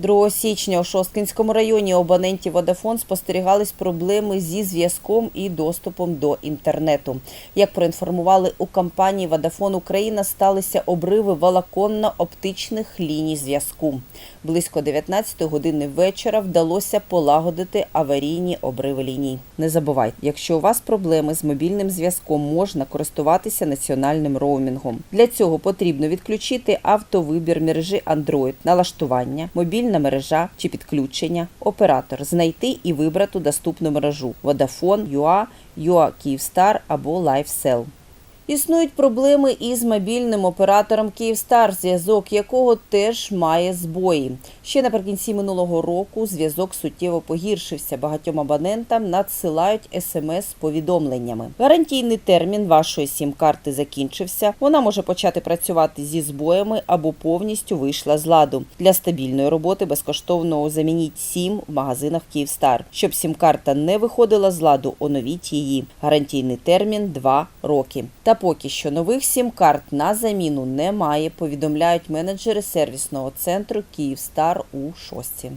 2 січня у Шосткинському районі абонентів Водафон спостерігались проблеми зі зв'язком і доступом до інтернету. Як проінформували у компанії Водафон Україна, сталися обриви волоконно-оптичних ліній зв'язку. Близько 19 години вечора вдалося полагодити аварійні обриви ліній. Не забувайте, якщо у вас проблеми з мобільним зв'язком, можна користуватися національним роумінгом. Для цього потрібно відключити автовибір мережі Android, налаштування, мобільна мережа чи підключення, оператор, знайти і вибрати доступну мережу Vodafone, UA, UA Kyivstar або LifeCell. Існують проблеми із мобільним оператором Київстар, зв'язок якого теж має збої. Ще наприкінці минулого року зв'язок суттєво погіршився. Багатьом абонентам надсилають смс з повідомленнями. Гарантійний термін вашої сім-карти закінчився. Вона може почати працювати зі збоями або повністю вийшла з ладу. Для стабільної роботи безкоштовно замініть сім в магазинах Київстар. Щоб сім-карта не виходила з ладу, оновіть її. Гарантійний термін 2 роки. Та поки що нових сім-карт на заміну немає, повідомляють менеджери сервісного центру Київстар у шості.